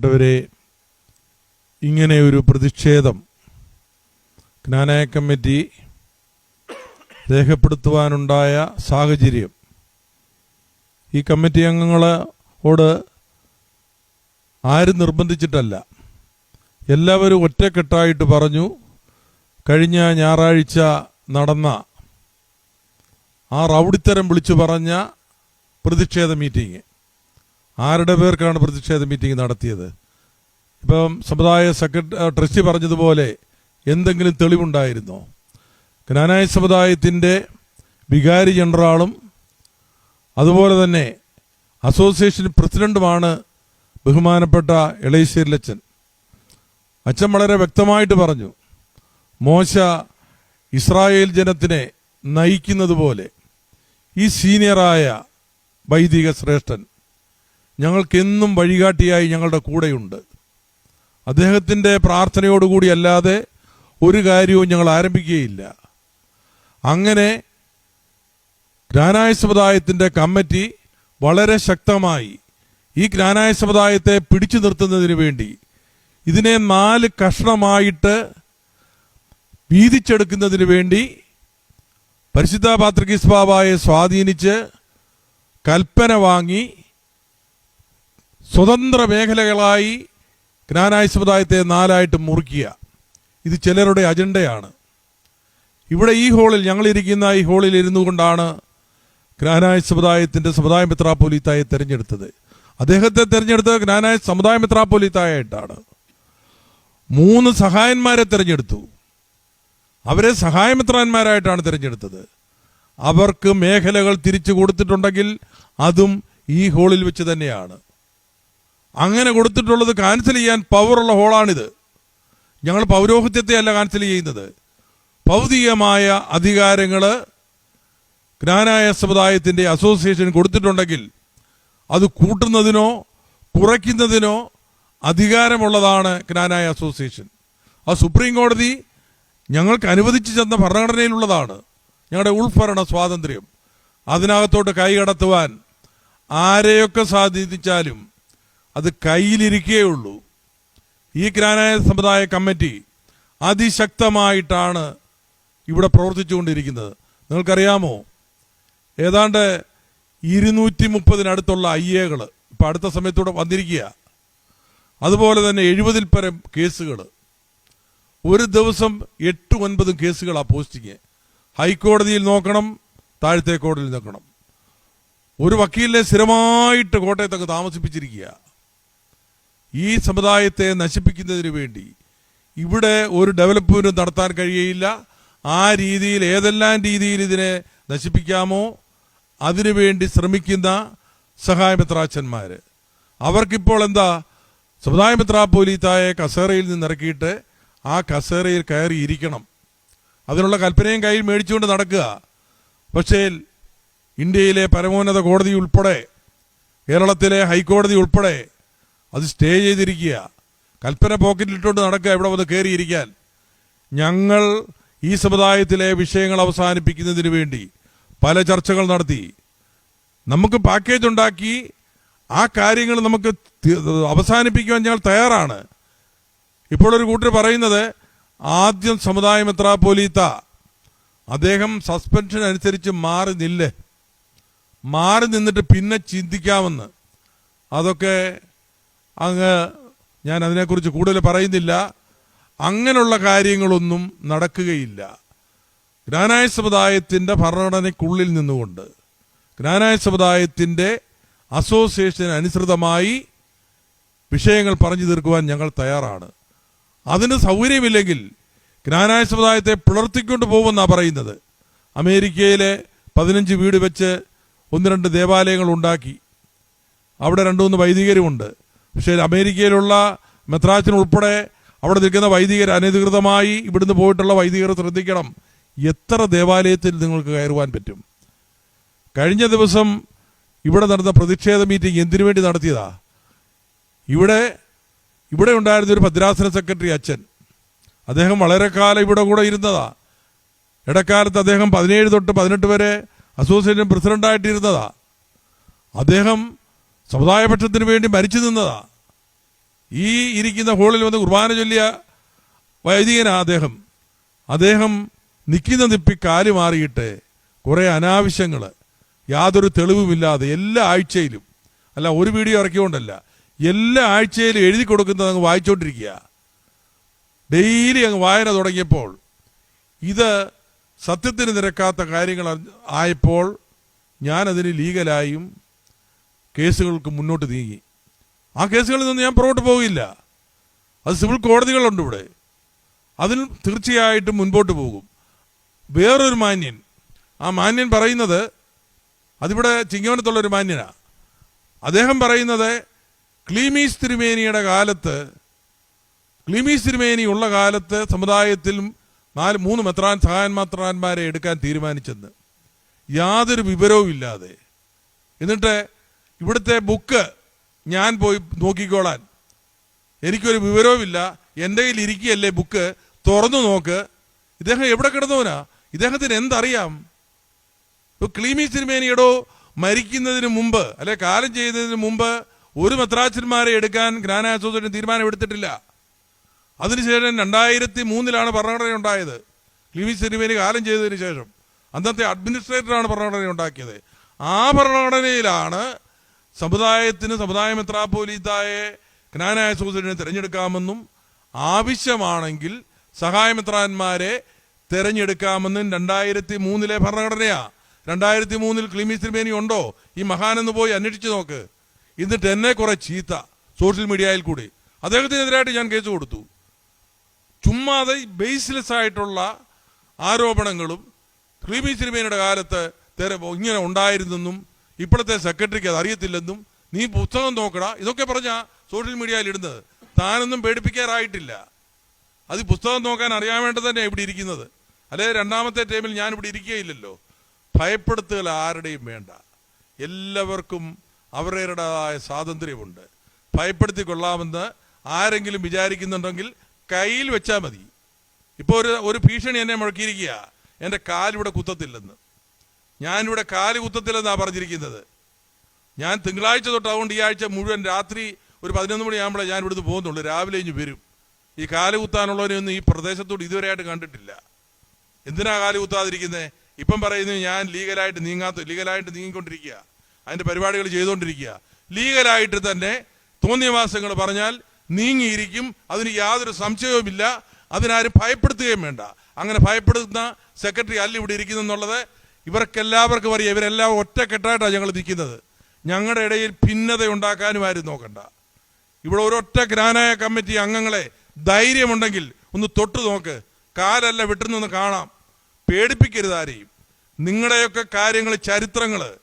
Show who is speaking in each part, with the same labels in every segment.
Speaker 1: പ്രിയപ്പെട്ടവരെ ഇങ്ങനെ ഒരു പ്രതിഷേധം ജ്ഞാനായ കമ്മിറ്റി രേഖപ്പെടുത്തുവാനുണ്ടായ സാഹചര്യം. ഈ കമ്മിറ്റി അംഗങ്ങളോട് ആരും നിർബന്ധിച്ചിട്ടല്ല. എല്ലാവരും ഒറ്റക്കെട്ടായിട്ട് പറഞ്ഞു കഴിഞ്ഞ ഞായറാഴ്ച നടന്ന ആ റൗഡിത്തരം വിളിച്ചു പറഞ്ഞ പ്രതിഷേധ മീറ്റിംഗ്. ആരുടെ പേർക്കാണ് പ്രതിഷേധ മീറ്റിംഗ് നടത്തിയത്? ഇപ്പം സമുദായ സെക്രട്ടറി ട്രസ്റ്റി പറഞ്ഞതുപോലെ എന്തെങ്കിലും തെളിവുണ്ടായിരുന്നോ? ജ്ഞാനായ സമുദായത്തിന്റെ വികാരി ജനറാളും അതുപോലെ തന്നെ അസോസിയേഷൻ പ്രസിഡന്റുമാണ് ബഹുമാനപ്പെട്ട ഇളയശ്ശേരിലച്ചൻ അച്ഛൻ. വളരെ വ്യക്തമായിട്ട് പറഞ്ഞു മോശ ഇസ്രായേൽ ജനത്തിനെ നയിക്കുന്നത് പോലെ ഈ സീനിയറായ വൈദിക ശ്രേഷ്ഠൻ ഞങ്ങൾക്കെന്നും വഴികാട്ടിയായി ഞങ്ങളുടെ കൂടെയുണ്ട്. അദ്ദേഹത്തിന്റെ പ്രാർത്ഥനയോടുകൂടി അല്ലാതെ ഒരു കാര്യവും ഞങ്ങൾ ആരംഭിക്കുകയില്ല. അങ്ങനെ ജ്ഞാനായ സമുദായത്തിന്റെ കമ്മിറ്റി വളരെ ശക്തമായി ഈ ജ്ഞാനായ സമുദായത്തെ പിടിച്ചു നിർത്തുന്നതിന് വേണ്ടി ഇതിനെ നാല് കഷ്ണമായിട്ട് വീതിച്ചെടുക്കുന്നതിന് വേണ്ടി പരിശുദ്ധ പാത്രകിസ്ബാബായെ സ്വാധീനിച്ച് കൽപ്പന വാങ്ങി സ്വതന്ത്ര മേഖലകളായി ജ്ഞാനായ സമുദായത്തെ നാലായിട്ട് മുറിക്കുക ഇത് ചിലരുടെ അജണ്ടയാണ്. ഇവിടെ ഈ ഹോളിൽ ഞങ്ങളിരിക്കുന്ന ഈ ഹോളിൽ ഇരുന്നു കൊണ്ടാണ് ജ്ഞാനായ സമുദായത്തിന്റെ സമുദായ മെത്രാപ്പൊലീത്തായെ തിരഞ്ഞെടുത്തത്. അദ്ദേഹത്തെ തിരഞ്ഞെടുത്തത് ജ്ഞാനായ സമുദായ മെത്രാപ്പൊലീത്തായിട്ടാണ് മൂന്ന് സഹായന്മാരെ തിരഞ്ഞെടുത്തു. അവരെ സഹായമിത്രാന്മാരായിട്ടാണ് തിരഞ്ഞെടുത്തത്. അവർക്ക് മേഖലകൾ തിരിച്ചു കൊടുത്തിട്ടുണ്ടെങ്കിൽ അതും ഈ ഹോളിൽ വെച്ച് തന്നെയാണ്. അങ്ങനെ കൊടുത്തിട്ടുള്ളത് കാൻസൽ ചെയ്യാൻ പവറുള്ള ഹോളാണിത്. ഞങ്ങൾ പൗരോഹിത്യത്തെ അല്ല ക്യാൻസൽ ചെയ്യുന്നത്. ഭൗതികമായ അധികാരങ്ങൾ ജ്ഞാനായ സമുദായത്തിന്റെ അസോസിയേഷൻ കൊടുത്തിട്ടുണ്ടെങ്കിൽ അത് കൂട്ടുന്നതിനോ കുറയ്ക്കുന്നതിനോ അധികാരമുള്ളതാണ് ജ്ഞാനായ അസോസിയേഷൻ ആ സുപ്രീം കോടതി ഞങ്ങൾക്ക് അനുവദിച്ചു ചെന്ന ഭരണഘടനയിലുള്ളതാണ്. ഞങ്ങളുടെ ഉൾഭരണ സ്വാതന്ത്ര്യം. അതിനകത്തോട്ട് കൈകടത്തുവാൻ ആരെയൊക്കെ സാധിച്ചാലും അത് കയ്യിലിരിക്കുകയുള്ളൂ ഈ ഗ്രാനായ സമുദായ കമ്മിറ്റി അതിശക്തമായിട്ടാണ് ഇവിടെ പ്രവർത്തിച്ചുകൊണ്ടിരിക്കുന്നത്. നിങ്ങൾക്കറിയാമോ? ഏതാണ്ട് ഇരുന്നൂറ്റി മുപ്പതിനടുത്തുള്ള ഐ എകൾ ഇപ്പം അടുത്ത സമയത്തൂടെ വന്നിരിക്കുക. അതുപോലെ തന്നെ എഴുപതിൽ പരം കേസുകൾ ഒരു ദിവസം എട്ട് ഒൻപതും കേസുകളാണ് പോസ്റ്റിങ്. ഹൈക്കോടതിയിൽ നോക്കണം താഴത്തെ കോടതിയിൽ നോക്കണം. ഒരു വക്കീലിനെ സ്ഥിരമായിട്ട് കോട്ടയത്തൊക്കെ താമസിപ്പിച്ചിരിക്കുക. ഈ സമുദായത്തെ നശിപ്പിക്കുന്നതിന് വേണ്ടി. ഇവിടെ ഒരു ഡെവലപ്മെന്റും നടത്താൻ കഴിയയില്ല. ആ രീതിയിൽ ഏതെല്ലാം രീതിയിൽ ഇതിനെ നശിപ്പിക്കാമോ അതിനുവേണ്ടി ശ്രമിക്കുന്ന സഹായമിത്രാച്ചന്മാർ അവർക്കിപ്പോൾ എന്താ സമുദായ മിത്രാപോലീത്തായ കസേറയിൽ നിന്ന് ഇറക്കിയിട്ട് ആ കസേറയിൽ കയറി ഇരിക്കണം. അതിനുള്ള കൽപ്പനയും കയ്യിൽ മേടിച്ചുകൊണ്ട് നടക്കുക. പക്ഷേ ഇന്ത്യയിലെ പരമോന്നത കോടതി ഉൾപ്പെടെ കേരളത്തിലെ ഹൈക്കോടതി ഉൾപ്പെടെ അത് സ്റ്റേ ചെയ്തിരിക്കുക. കൽപ്പന പോക്കറ്റിൽ ഇട്ടുകൊണ്ട് നടക്കുക ഇവിടെ വന്ന് കയറിയിരിക്കാൻ ഞങ്ങൾ ഈ സമുദായത്തിലെ വിഷയങ്ങൾ അവസാനിപ്പിക്കുന്നതിന് വേണ്ടി പല ചർച്ചകൾ നടത്തി. നമുക്ക് പാക്കേജ് ഉണ്ടാക്കി ആ കാര്യങ്ങൾ നമുക്ക് അവസാനിപ്പിക്കുവാൻ ഞങ്ങൾ തയ്യാറാണ്. ഇപ്പോൾ ഒരു കൂട്ടർ പറയുന്നത് ആദ്യം സമുദായ പോലീത്ത അദ്ദേഹം സസ്പെൻഷൻ അനുസരിച്ച് മാറി നില്ലേ. മാറി നിന്നിട്ട് പിന്നെ ചിന്തിക്കാമെന്ന്. അതൊക്കെ അങ്ങ് ഞാൻ അതിനെക്കുറിച്ച് കൂടുതൽ പറയുന്നില്ല. അങ്ങനെയുള്ള കാര്യങ്ങളൊന്നും നടക്കുകയില്ല. ജ്ഞാനായ സമുദായത്തിന്റെ ഭരണഘടനയ്ക്കുള്ളിൽ നിന്നുകൊണ്ട് ജ്ഞാനായ സമുദായത്തിന്റെ അസോസിയേഷന് അനുസൃതമായി വിഷയങ്ങൾ പറഞ്ഞു തീർക്കുവാൻ ഞങ്ങൾ തയ്യാറാണ്. അതിന് സൗകര്യമില്ലെങ്കിൽ ജ്ഞാനായ സമുദായത്തെ പുലർത്തിക്കൊണ്ട് പോകുമെന്നാണ് പറയുന്നത്. അമേരിക്കയിലെ പതിനഞ്ച് വീട് വെച്ച് ഒന്ന് രണ്ട് ദേവാലയങ്ങൾ ഉണ്ടാക്കി. അവിടെ രണ്ടു മൂന്ന് വൈദികരുമുണ്ട്. പക്ഷേ അമേരിക്കയിലുള്ള മെത്രാച്ചിനുൾപ്പെടെ അവിടെ നിൽക്കുന്ന വൈദികർ അനധികൃതമായി ഇവിടുന്ന് പോയിട്ടുള്ള വൈദികർ ശ്രദ്ധിക്കണം. എത്ര ദേവാലയത്തിൽ നിങ്ങൾക്ക് കയറുവാൻ പറ്റും? കഴിഞ്ഞ ദിവസം ഇവിടെ നടന്ന പ്രതിഷേധ മീറ്റിംഗ് എന്തിനു വേണ്ടി നടത്തിയതാ? ഇവിടെ ഇവിടെ ഉണ്ടായിരുന്ന ഒരു ഭദ്രാസന സെക്രട്ടറി അച്ഛൻ. അദ്ദേഹം വളരെ കാലം ഇവിടെ കൂടെ ഇരുന്നതാ. ഇടക്കാലത്ത് അദ്ദേഹം പതിനേഴ് തൊട്ട് പതിനെട്ട് വരെ അസോസിയേഷൻ പ്രസിഡന്റായിട്ടിരുന്നതാ അദ്ദേഹം സമുദായപക്ഷത്തിന് വേണ്ടി മരിച്ചു നിന്നതാ. ഈ ഇരിക്കുന്ന ഹോളിൽ വന്ന് കുർബാന ചൊല്ലിയ വൈദികനാ അദ്ദേഹം. അദ്ദേഹം നിൽക്കുന്ന നിപ്പി കാൽ മാറിയിട്ട് കുറെ അനാവശ്യങ്ങൾ യാതൊരു തെളിവുമില്ലാതെ എല്ലാ ആഴ്ചയിലും അല്ല ഒരു വീഡിയോ ഇറക്കിയോണ്ടല്ല എല്ലാ ആഴ്ചയിലും എഴുതി കൊടുക്കുന്നത് അങ്ങ് വായിച്ചുകൊണ്ടിരിക്കുക ഡെയിലി അങ്ങ് വായന തുടങ്ങിയപ്പോൾ ഇത് സത്യത്തിന് നിരക്കാത്ത കാര്യങ്ങൾ ആയപ്പോൾ ഞാനതിന് ലീഗലായും കേസുകൾക്ക് മുന്നോട്ട് നീങ്ങി. ആ കേസുകളിൽ നിന്ന് ഞാൻ പുറകോട്ട് പോകില്ല അത് സിവിൽ കോടതികളുണ്ട് ഇവിടെ. അതിൽ തീർച്ചയായിട്ടും മുൻപോട്ട് പോകും. വേറൊരു മാന്യൻ. ആ മാന്യൻ പറയുന്നത് അതിവിടെ ചിങ്ങവനത്തുള്ള ഒരു മാന്യനാണ് അദ്ദേഹം പറയുന്നത് ക്ലീമീസ് തിരുമേനിയുടെ കാലത്ത് ക്ലീമീസ് തിരുമേനി ഉള്ള കാലത്ത് സമുദായത്തിൽ നാല് മൂന്ന് മെത്രാൻ സഹായന്മാത്രാന്മാരെ എടുക്കാൻ തീരുമാനിച്ചെന്ന്. യാതൊരു വിവരവും ഇല്ലാതെ എന്നിട്ട് ഇവിടുത്തെ ബുക്ക് ഞാൻ പോയി നോക്കിക്കോളാൻ. എനിക്കൊരു വിവരവുമില്ല. എന്റെ കയ്യിൽ ഇരിക്കുകയല്ലേ ബുക്ക് തുറന്നു നോക്ക്. ഇദ്ദേഹം എവിടെ കിടന്നവനാ? ഇദ്ദേഹത്തിന് എന്തറിയാം? ഇപ്പൊ ക്ലീമി സിനിമേനിയടോ മരിക്കുന്നതിന് മുമ്പ് അല്ലെ കാലം ചെയ്യുന്നതിന് മുമ്പ് ഒരു മെത്രാച്ചന്മാരെ എടുക്കാൻ ഗ്രാന തീരുമാനമെടുത്തിട്ടില്ല അതിനുശേഷം രണ്ടായിരത്തി മൂന്നിലാണ് ഭരണഘടന ഉണ്ടായത് ക്ലീമി സിനിമേനി കാലം ചെയ്തതിന് ശേഷം. അന്നത്തെ അഡ്മിനിസ്ട്രേറ്ററാണ് ഭരണഘടന ഉണ്ടാക്കിയത് ആ ഭരണഘടനയിലാണ് സമുദായത്തിന് സമുദായ മെത്രാപ്പോലീത്തായെ ക്നാനായ സഹോദരനെ തിരഞ്ഞെടുക്കാമെന്നും ആവശ്യമാണെങ്കിൽ സഹായമെത്രാന്മാരെ തിരഞ്ഞെടുക്കാമെന്നും രണ്ടായിരത്തി മൂന്നിലെ ഭരണഘടനയാ. രണ്ടായിരത്തി മൂന്നിൽ ക്ലിമി തിരുമേനി ഉണ്ടോ? ഈ മഹാനെന്ന് പോയി അന്വേഷിച്ചു നോക്ക്. എന്നിട്ട് എന്നെ കുറെ ചീത്ത സോഷ്യൽ മീഡിയയിൽ കൂടി. അദ്ദേഹത്തിനെതിരായിട്ട് ഞാൻ കേസ് കൊടുത്തു. ചുമ്മാതെ ബേസ്ലെസ് ആയിട്ടുള്ള ആരോപണങ്ങളും ക്ലിമി തിരുമേനിയുടെ കാലത്ത് ഇങ്ങനെ ഉണ്ടായിരുന്നെന്നും ഇപ്പോഴത്തെ സെക്രട്ടറിക്ക് അത് അറിയത്തില്ലെന്നും നീ പുസ്തകം നോക്കടാ. ഇതൊക്കെ പറഞ്ഞാ സോഷ്യൽ മീഡിയയിൽ ഇടുന്നത്. താനൊന്നും പേടിപ്പിക്കാറായിട്ടില്ല. അത് പുസ്തകം നോക്കാൻ അറിയാൻ വേണ്ടി തന്നെ ഇവിടെ ഇരിക്കുന്നത്. അല്ലെ രണ്ടാമത്തെ ടൈമിൽ ഞാൻ ഇവിടെ ഇരിക്കുകയില്ലല്ലോ. ഭയപ്പെടുത്തുകൾ ആരുടെയും വേണ്ട. എല്ലാവർക്കും അവരുടേതായ സ്വാതന്ത്ര്യമുണ്ട്. ഭയപ്പെടുത്തി കൊള്ളാമെന്ന് ആരെങ്കിലും വിചാരിക്കുന്നുണ്ടെങ്കിൽ കയ്യിൽ വെച്ചാൽ മതി. ഇപ്പോൾ ഒരു ഒരു ഭീഷണി എന്നെ മുഴക്കിയിരിക്കുക എന്റെ കാലിവിടെ കുത്തത്തില്ലെന്ന്. ഞാനിവിടെ കാലുകുത്തത്തിലെന്നാണ് പറഞ്ഞിരിക്കുന്നത്. ഞാൻ തിങ്കളാഴ്ച തൊട്ട് അതുകൊണ്ട് ഈ ആഴ്ച മുഴുവൻ രാത്രി ഒരു പതിനൊന്ന് മണിയാകുമ്പോഴേ ഞാൻ ഇവിടുന്ന് പോകുന്നുള്ളൂ. രാവിലെ ഇനി വരും. ഈ കാൽ കുത്താനുള്ളവരെയൊന്നും ഈ പ്രദേശത്തോട് ഇതുവരെയായിട്ട് കണ്ടിട്ടില്ല. എന്തിനാ കാൽ കുത്താതിരിക്കുന്നത് ഇപ്പം പറയുന്നത് ഞാൻ ലീഗലായിട്ട് നീങ്ങാത്ത ലീഗലായിട്ട് നീങ്ങിക്കൊണ്ടിരിക്കുക. അതിന്റെ പരിപാടികൾ ചെയ്തുകൊണ്ടിരിക്കുക. ലീഗലായിട്ട് തന്നെ തോന്നിയവാസങ്ങൾ പറഞ്ഞാൽ നീങ്ങിയിരിക്കും. അതിന് യാതൊരു സംശയവുമില്ല. അതിനാരും ഭയപ്പെടുത്തുകയും വേണ്ട. അങ്ങനെ ഭയപ്പെടുത്തുന്ന സെക്രട്ടറി അല്ല ഇവിടെ ഇരിക്കുന്നെന്നുള്ളത് ഇവർക്കെല്ലാവർക്കും അറിയാം ഇവരെല്ലാം ഒറ്റക്കെട്ടായിട്ടാണ് ഞങ്ങൾ നിൽക്കുന്നത് ഞങ്ങളുടെ ഇടയിൽ ഭിന്നത ഉണ്ടാക്കാനും ആരും നോക്കണ്ട. ഇവിടെ ഒരൊറ്റ ഗ്രാനായ കമ്മിറ്റി അംഗങ്ങളെ ധൈര്യമുണ്ടെങ്കിൽ ഒന്ന് തൊട്ട് നോക്ക്. കാലല്ല വിട്ടുനിന്ന് കാണാം. പേടിപ്പിക്കരുത് ആരെയും. നിങ്ങളുടെയൊക്കെ കാര്യങ്ങൾ ചരിത്രങ്ങൾ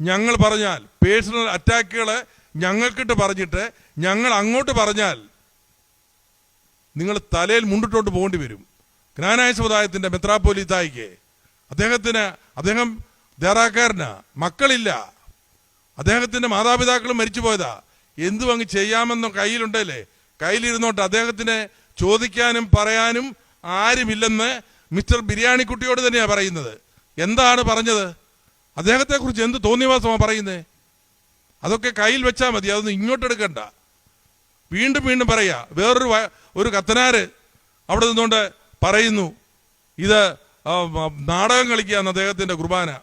Speaker 1: ഞങ്ങൾ പറഞ്ഞാൽ പേഴ്സണൽ അറ്റാക്കുകൾ ഞങ്ങൾക്കിട്ട് പറഞ്ഞിട്ട് ഞങ്ങൾ അങ്ങോട്ട് പറഞ്ഞാൽ നിങ്ങൾ തലയിൽ മുണ്ടിട്ടോട്ട് പോകേണ്ടി വരും. ജ്ഞാനായ സമുദായത്തിന്റെ മെത്രാപ്പോലിത്തായിക്ക് അദ്ദേഹത്തിന് അദ്ദേഹം ദേറാക്കാരനാ മക്കളില്ല. അദ്ദേഹത്തിന്റെ മാതാപിതാക്കൾ മരിച്ചു പോയതാ എന്തും അങ്ങ് ചെയ്യാമെന്നോ കയ്യിലുണ്ടല്ലേ? കയ്യിലിരുന്നോട്ട് അദ്ദേഹത്തിന് ചോദിക്കാനും പറയാനും ആരുമില്ലെന്ന് മിസ്റ്റർ ബിരിയാണിക്കുട്ടിയോട് തന്നെയാണ് പറയുന്നത്. എന്താണ് പറഞ്ഞത്? അദ്ദേഹത്തെ കുറിച്ച് എന്ത് തോന്നിയവാസമാണ് പറയുന്നത് അതൊക്കെ കയ്യിൽ വെച്ചാൽ മതി അതൊന്നും ഇങ്ങോട്ട് എടുക്കണ്ട. വീണ്ടും വീണ്ടും പറയാ വേറൊരു ഒരു കത്തനാര് അവിടെ നിന്നുകൊണ്ട് പറയുന്നു ഇത് നാടകം കളിക്കുകയാണ് അദ്ദേഹത്തിന്റെ കുർബാന.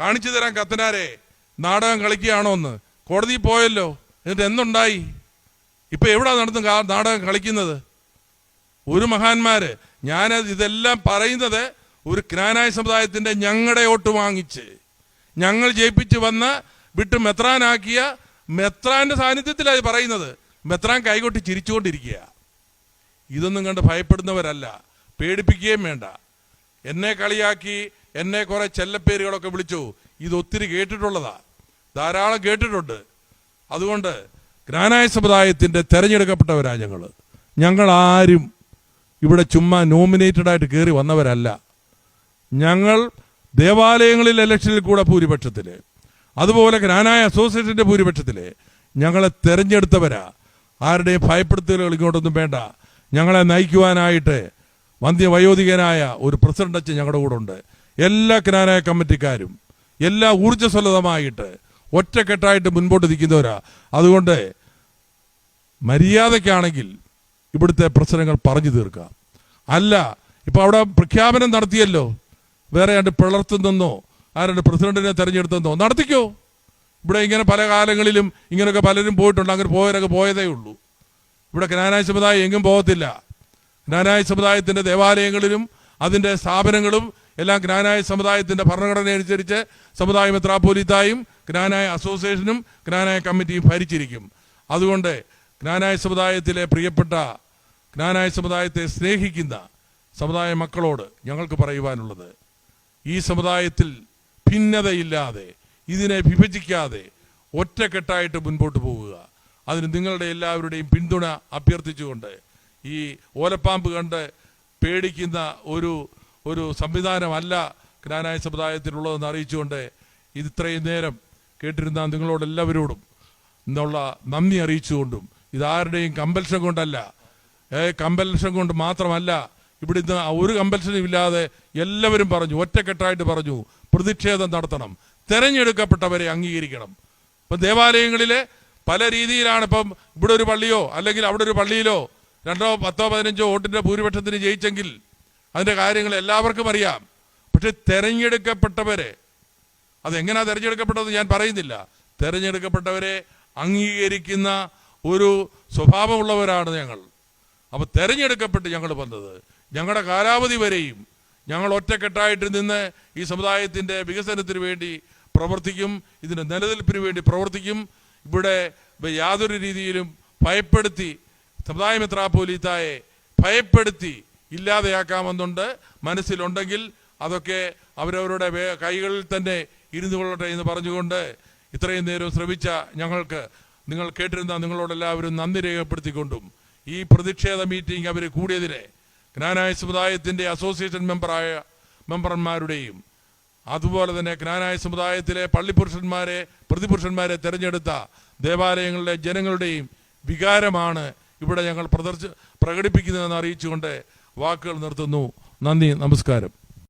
Speaker 1: കാണിച്ചു തരാൻ കത്തനാരെ നാടകം കളിക്കുകയാണോ എന്ന്. കോടതി പോയല്ലോ എന്നിട്ട് എന്തുണ്ടായി? ഇപ്പൊ എവിടാ നടത്തും നാടകം കളിക്കുന്നത്? ഒരു മഹാന്മാര് ഞാൻ ഇതെല്ലാം പറയുന്നത് ഒരു ക്നാനായ സമുദായത്തിന്റെ ഞങ്ങളുടെ വോട്ട് വാങ്ങിച്ച്. ഞങ്ങൾ ജയിപ്പിച്ച് വന്ന് വിട്ട് മെത്രാനാക്കിയ മെത്രാന്റെ സാന്നിധ്യത്തിലാണ് പറയുന്നത്. മെത്രാൻ കൈകൊട്ടി ചിരിച്ചുകൊണ്ടിരിക്കുക ഇതൊന്നും കണ്ട് ഭയപ്പെടുന്നവരല്ല പേടിപ്പിക്കുകയും വേണ്ട. എന്നെ കളിയാക്കി എന്നെ കുറെ ചെല്ലപ്പേരുകളൊക്കെ വിളിച്ചു. ഇത് ഒത്തിരി കേട്ടിട്ടുള്ളതാ. ധാരാളം കേട്ടിട്ടുണ്ട്. അതുകൊണ്ട് ഗ്രാനായ സമുദായത്തിന്റെ തെരഞ്ഞെടുക്കപ്പെട്ടവരാ ഞങ്ങൾ ഞങ്ങൾ ആരും ഇവിടെ ചുമ്മാ നോമിനേറ്റഡ് ആയിട്ട് കയറി വന്നവരല്ല. ഞങ്ങൾ ദേവാലയങ്ങളിൽ ഇലക്ഷനിൽ കൂടെ ഭൂരിപക്ഷത്തിൽ അതുപോലെ ഗ്രാനായ അസോസിയേഷന്റെ ഭൂരിപക്ഷത്തിൽ ഞങ്ങളെ തെരഞ്ഞെടുത്തവരാ. ആരുടെയും ഭയപ്പെടുത്തലുകൾ ഇങ്ങോട്ടൊന്നും വേണ്ട. ഞങ്ങളെ നയിക്കുവാനായിട്ട് വന്ധ്യവയോധികനായ ഒരു പ്രസിഡന്റ് അച്ഛൻ ഞങ്ങളുടെ കൂടെ ഉണ്ട്. എല്ലാ കിനാനായ കമ്മിറ്റിക്കാരും എല്ലാ ഊർജസ്വലതമായിട്ട് ഒറ്റക്കെട്ടായിട്ട് മുൻപോട്ട് നിൽക്കുന്നവരാ. അതുകൊണ്ട് മര്യാദയ്ക്കാണെങ്കിൽ ഇവിടുത്തെ പ്രശ്നങ്ങൾ പറഞ്ഞു തീർക്കാം അല്ല ഇപ്പൊ അവിടെ പ്രഖ്യാപനം നടത്തിയല്ലോ. വേറെ ആണ്ട് പിളർത്തുന്നെന്നോ ആരുടെ പ്രസിഡന്റിനെ തെരഞ്ഞെടുത്തെന്നോ നടത്തിക്കോ. ഇവിടെ ഇങ്ങനെ പല കാലങ്ങളിലും ഇങ്ങനെയൊക്കെ പലരും പോയിട്ടുണ്ട്. അങ്ങനെ പോയവരൊക്കെ പോയതേ ഉള്ളൂ. ഇവിടെ കനാനായ സമുദായം എങ്ങും പോകത്തില്ല. ജ്ഞാനായ സമുദായത്തിന്റെ ദേവാലയങ്ങളിലും അതിന്റെ സ്ഥാപനങ്ങളും എല്ലാം ജ്ഞാനായ സമുദായത്തിന്റെ ഭരണഘടന അനുസരിച്ച് സമുദായ മെത്രാപോലിത്തായും ജ്ഞാനായ അസോസിയേഷനും ജ്ഞാനായ കമ്മിറ്റിയും ഭരിച്ചിരിക്കും. അതുകൊണ്ട് ജ്ഞാനായ സമുദായത്തിലെ പ്രിയപ്പെട്ട ജ്ഞാനായ സമുദായത്തെ സ്നേഹിക്കുന്ന സമുദായ മക്കളോട് ഞങ്ങൾക്ക് പറയുവാനുള്ളത്. ഈ സമുദായത്തിൽ ഭിന്നതയില്ലാതെ ഇതിനെ വിഭജിക്കാതെ ഒറ്റക്കെട്ടായിട്ട് മുൻപോട്ട് പോവുക. അതിന് നിങ്ങളുടെ എല്ലാവരുടെയും പിന്തുണ അഭ്യർത്ഥിച്ചുകൊണ്ട് ഈ ഓലപ്പാമ്പ് കണ്ട് പേടിക്കുന്ന ഒരു ഒരു സംവിധാനമല്ല ജ്ഞാനായ സമുദായത്തിനുള്ളതെന്ന് അറിയിച്ചുകൊണ്ട് ഇത് ഇത്രയും നേരം കേട്ടിരുന്ന നിങ്ങളോടെല്ലാവരോടും എന്നുള്ള നന്ദി അറിയിച്ചുകൊണ്ടും ഇതാരുടെയും കമ്പൽഷൻ കൊണ്ടല്ല. ഏ കമ്പൽഷൻ കൊണ്ട് മാത്രമല്ല ഇവിടുന്ന് ഒരു കമ്പൽഷനും ഇല്ലാതെ എല്ലാവരും പറഞ്ഞു ഒറ്റക്കെട്ടായിട്ട് പറഞ്ഞു പ്രതിഷേധം നടത്തണം തെരഞ്ഞെടുക്കപ്പെട്ടവരെ അംഗീകരിക്കണം. ഇപ്പം ദേവാലയങ്ങളിലെ പല രീതിയിലാണ് ഇപ്പം ഇവിടെ ഒരു പള്ളിയോ അല്ലെങ്കിൽ അവിടെ ഒരു പള്ളിയിലോ രണ്ടോ പത്തോ പതിനഞ്ചോ വോട്ടിന്റെ ഭൂരിപക്ഷത്തിന് ജയിച്ചെങ്കിൽ അതിന്റെ കാര്യങ്ങൾ എല്ലാവർക്കും അറിയാം. പക്ഷെ തെരഞ്ഞെടുക്കപ്പെട്ടവരെ അതെങ്ങനെയാ തെരഞ്ഞെടുക്കപ്പെട്ടതെന്ന് ഞാൻ പറയുന്നില്ല. തെരഞ്ഞെടുക്കപ്പെട്ടവരെ അംഗീകരിക്കുന്ന ഒരു സ്വഭാവമുള്ളവരാണ് ഞങ്ങൾ. അപ്പൊ തെരഞ്ഞെടുക്കപ്പെട്ട് ഞങ്ങൾ വന്നത്. ഞങ്ങളുടെ കാലാവധി വരെയും ഞങ്ങൾ ഒറ്റക്കെട്ടായിട്ട് നിന്ന് ഈ സമുദായത്തിന്റെ വികസനത്തിന് വേണ്ടി പ്രവർത്തിക്കും ഇതിന്റെ നിലനിൽപ്പിന് വേണ്ടി പ്രവർത്തിക്കും ഇവിടെ യാതൊരു രീതിയിലും ഭയപ്പെടുത്തി സമുദായ മിത്രാപ്പോലീത്തായെ ഭയപ്പെടുത്തി ഇല്ലാതെയാക്കാമെന്നുണ്ട് മനസ്സിലുണ്ടെങ്കിൽ അതൊക്കെ അവരവരുടെ കൈകളിൽ തന്നെ ഇരുന്നു കൊള്ളട്ടെ എന്ന് പറഞ്ഞുകൊണ്ട് ഇത്രയും നേരം ശ്രമിച്ച ഞങ്ങൾക്ക് നിങ്ങൾ കേട്ടിരുന്ന നിങ്ങളോടെല്ലാവരും നന്ദി രേഖപ്പെടുത്തിക്കൊണ്ടും ഈ പ്രതിഷേധ മീറ്റിംഗ് അവർ കൂടിയതിനെ ജ്ഞാനായ സമുദായത്തിന്റെ അസോസിയേഷൻ മെമ്പറായ മെമ്പർമാരുടെയും അതുപോലെ തന്നെ ജ്ഞാനായ സമുദായത്തിലെ പള്ളിപുരുഷന്മാരെ പ്രതിപുരുഷന്മാരെ തിരഞ്ഞെടുത്ത ദേവാലയങ്ങളിലെ ജനങ്ങളുടെയും വികാരമാണ് ഇവിടെ ഞങ്ങൾ പ്രദർശ പ്രകടിപ്പിക്കുന്നതെന്ന് അറിയിച്ചുകൊണ്ട് വാക്കുകൾ നിർത്തുന്നു. നന്ദി നമസ്കാരം.